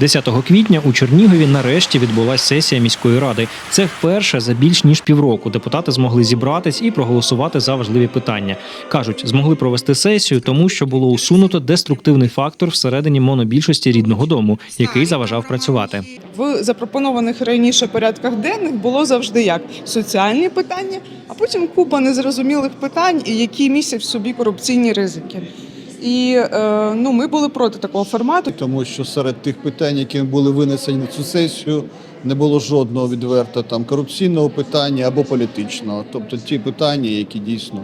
10 квітня у Чернігові нарешті відбулася сесія міської ради. Це вперше за більш ніж півроку депутати змогли зібратись і проголосувати за важливі питання. кажуть, змогли провести сесію, тому що було усунуто деструктивний фактор всередині монобільшості рідного дому, який заважав працювати. В запропонованих раніше порядках денних було завжди як соціальні питання, а потім купа незрозумілих питань, і які містять в собі корупційні ризики. І е, ну, ми були проти такого формату. тому що серед тих питань, які були винесені на цю сесію, не було жодного відверто там корупційного питання або політичного. Тобто ті питання, які дійсно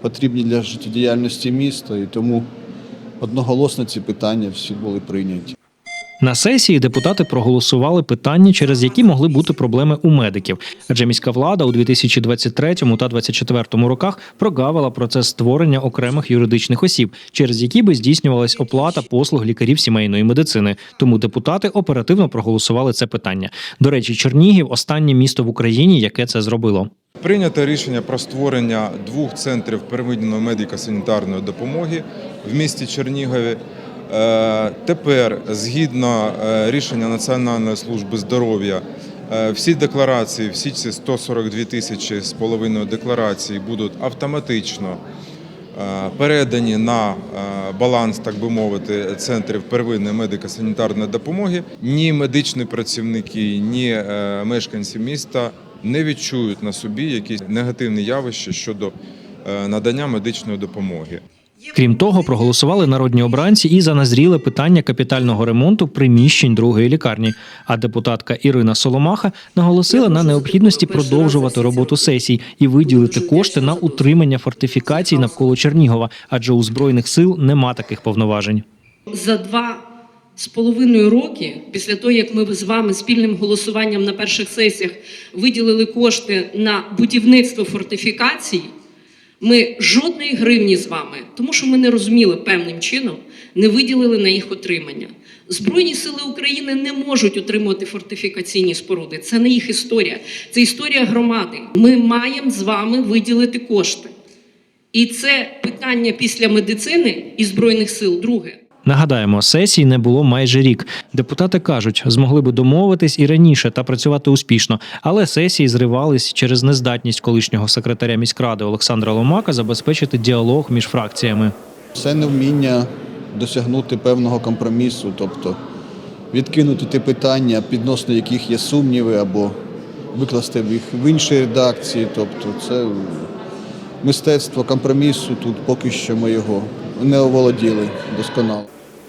потрібні для життєдіяльності міста, і тому одноголосно ці питання всі були прийняті. На сесії депутати проголосували питання, через які могли бути проблеми у медиків. Адже міська влада у 2023 та 2024 роках прогавила процес створення окремих юридичних осіб, через які би здійснювалась оплата послуг лікарів сімейної медицини. Тому депутати оперативно проголосували це питання. До речі, Чернігів останнє місто в Україні, яке це зробило. Прийнято рішення про створення двох центрів первинної медико-санітарної допомоги в місті Чернігові. Е, Тепер, згідно е, рішення Національної служби здоров'я, е, всі декларації, всі ці 142 тисячі з половиною декларацій будуть автоматично передані на баланс, так би мовити, центрів первинної медико-санітарної допомоги. Ні медичні працівники, ні мешканці міста не відчують на собі якісь негативні явища щодо надання медичної допомоги. Крім того, проголосували народні обранці і за назріле питання капітального ремонту приміщень другої лікарні. А депутатка Ірина Соломаха наголосила на необхідності продовжувати роботу сесій і виділити кошти на утримання фортифікацій навколо Чернігова, адже у збройних сил нема таких повноважень. за два з половиною роки, після того, як ми з вами спільним голосуванням на перших сесіях виділили кошти на будівництво фортифікацій, ми жодної гривні з вами, тому що ми не розуміли певним чином, не виділили на їх отримання. Збройні сили України не можуть утримувати фортифікаційні споруди. Це не їх історія, це історія громади. Ми маємо з вами виділити кошти. І це питання після медицини і збройних сил друге. Нагадаємо, сесій не було майже рік. Депутати кажуть, змогли би домовитись і раніше та працювати успішно, але сесії зривались через нездатність колишнього секретаря міськради Олександра Ломака забезпечити діалог між фракціями. Це невміння досягнути певного компромісу, тобто відкинути ті питання, відносно яких є сумніви, або викласти їх в іншій редакції. Тобто це мистецтво компромісу тут поки що ми його не оволоділи досконало.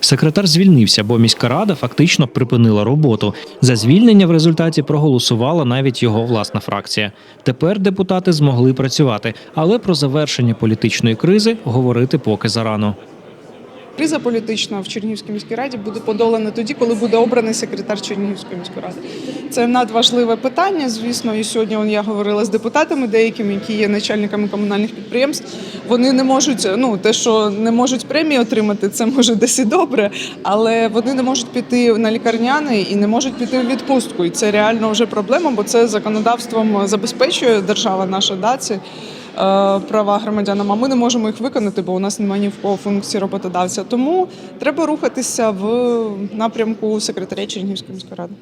Секретар звільнився, бо міська рада фактично припинила роботу. За звільнення в результаті проголосувала навіть його власна фракція. Тепер депутати змогли працювати, але про завершення політичної кризи говорити поки зарано. Криза політична в Чернігівській міській раді буде подолана тоді, коли буде обраний секретар Чернігівської міської ради. Це надважливе питання. Звісно, і сьогодні я говорила з депутатами, деякими, які є начальниками комунальних підприємств. Вони не можуть, ну те, що не можуть премії отримати, це може десь і добре, але вони не можуть піти на лікарняний і не можуть піти в відпустку. І це реально вже проблема, бо це законодавством забезпечує держава наша да, ці е, права громадянам. А ми не можемо їх виконати, бо у нас немає ні в кого функції роботодавця. Тому треба рухатися в напрямку секретаря Чернігівської міської ради.